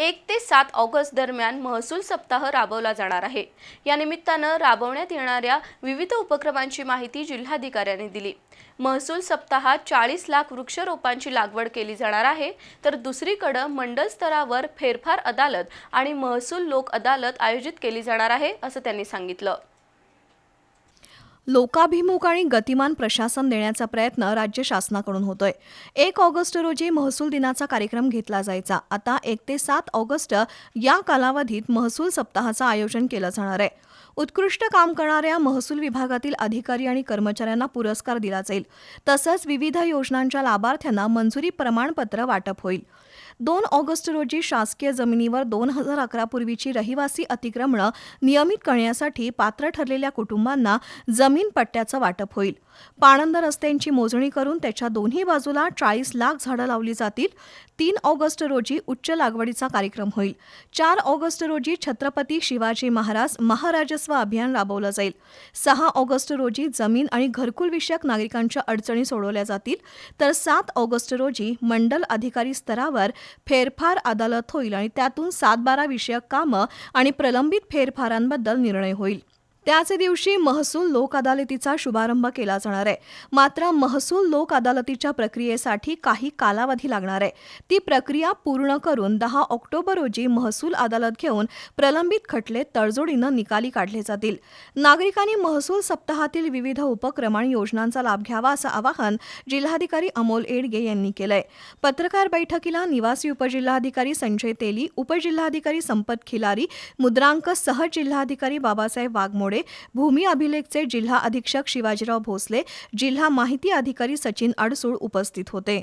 एक ते सात ऑगस्ट दरम्यान महसूल सप्ताह राबवला जाणार आहे. या निमित्तानं राबवण्यात येणाऱ्या विविध उपक्रमांची माहिती जिल्हाधिकाऱ्यांनी दिली. महसूल सप्ताहात चाळीस लाख वृक्षरोपांची लागवड केली जाणार आहे तर दुसरीकडं मंडल स्तरावर फेरफार अदालत आणि महसूल लोक अदालत आयोजित केली जाणार आहे असं त्यांनी सांगितलं. लोकाभिमुख आणि गतिमान प्रशासन देण्याचा प्रयत्न राज्य शासनाकडून होतोय. एक ऑगस्ट रोजी महसूल दिनाचा कार्यक्रम घेतला जायचा. आता एक ते सात ऑगस्ट या कालावधीत महसूल सप्ताहाचं आयोजन केलं जाणार आहे. उत्कृष्ट काम करणाऱ्या महसूल विभागातील अधिकारी आणि कर्मचाऱ्यांना पुरस्कार दिला जाईल. तसंच विविध योजनांच्या लाभार्थ्यांना मंजुरी प्रमाणपत्र वाटप होईल. दोन ऑगस्ट रोजी शासकीय जमिनीवर दोन हजार अकरा पूर्वीची रहिवासी अतिक्रमणं नियमित करण्यासाठी पात्र ठरलेल्या कुटुंबांना जमीन पट्ट्याचं वाटप होईल. पाणंद रस्त्यांची मोजणी करून त्याच्या दोन्ही बाजूला चाळीस लाख झाडं लावली जातील. तीन ऑगस्ट रोजी उच्च लागवडीचा कार्यक्रम होईल. चार ऑगस्ट रोजी छत्रपती शिवाजी महाराज महाराजस्व अभियान राबवलं जाईल. सहा ऑगस्ट रोजी जमीन आणि घरकुल विषयक नागरिकांच्या अडचणी सोडवल्या जातील. तर सात ऑगस्ट रोजी मंडल अधिकारी स्तरावर फेरफार अदालत होईल आणि त्यातून सातबारा विषयक कामं आणि प्रलंबित फेरफारांबद्दल निर्णय होईल. त्याच दिवशी महसूल लोक अदालतीचा शुभारंभ केला जाणार आहे. मात्र महसूल लोक अदालतीच्या प्रक्रियेसाठी काही कालावधी लागणार आहे. ती प्रक्रिया पूर्ण करून दहा ऑक्टोबर रोजी महसूल अदालत घेऊन प्रलंबित खटले तडजोडीनं निकाली काढले जातील. नागरिकांनी महसूल सप्ताहातील विविध उपक्रम आणि योजनांचा लाभ घ्यावा असं आवाहन जिल्हाधिकारी अमोल एडगे यांनी केलंय. पत्रकार बैठकीला निवासी उपजिल्हाधिकारी संजय तेली उपजिल्हाधिकारी संपत खिलारी मुद्रांक सहजिल्हाधिकारी बाबासाहेब वाघमोड भूमी अभिलेखचे जिल्हा अधीक्षक शिवाजीराव भोसले जिल्हा माहिती अधिकारी सचिन अडसूळ उपस्थित होते.